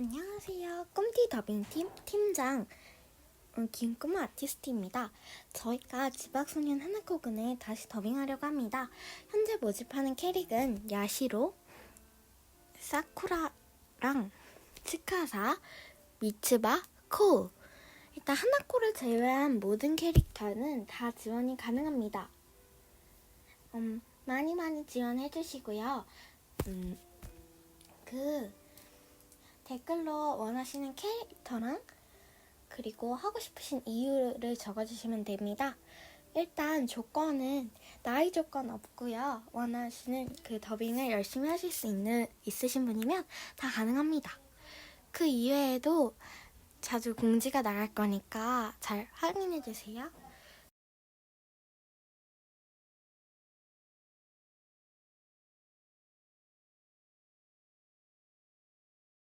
안녕하세요. 꿈티 더빙팀 팀장 음, 김꿈 아티스트입니다. 저희가 지박소년 하나코근을 다시 더빙하려고 합니다. 현재 모집하는 캐릭은 야시로, 사쿠라랑 치카사, 미츠바, 코. 일단 하나코를 제외한 모든 캐릭터는 다 지원이 가능합니다. 음, 많이 많이 지원해 주시고요. 음, 그 댓글로 원하시는 캐릭터랑 그리고 하고 싶으신 이유를 적어주시면 됩니다. 일단 조건은 나이 조건 없고요. 원하시는 그 더빙을 열심히 하실 수 있는 있으신 분이면 다 가능합니다. 그 이외에도 자주 공지가 나갈 거니까 잘 확인해 주세요.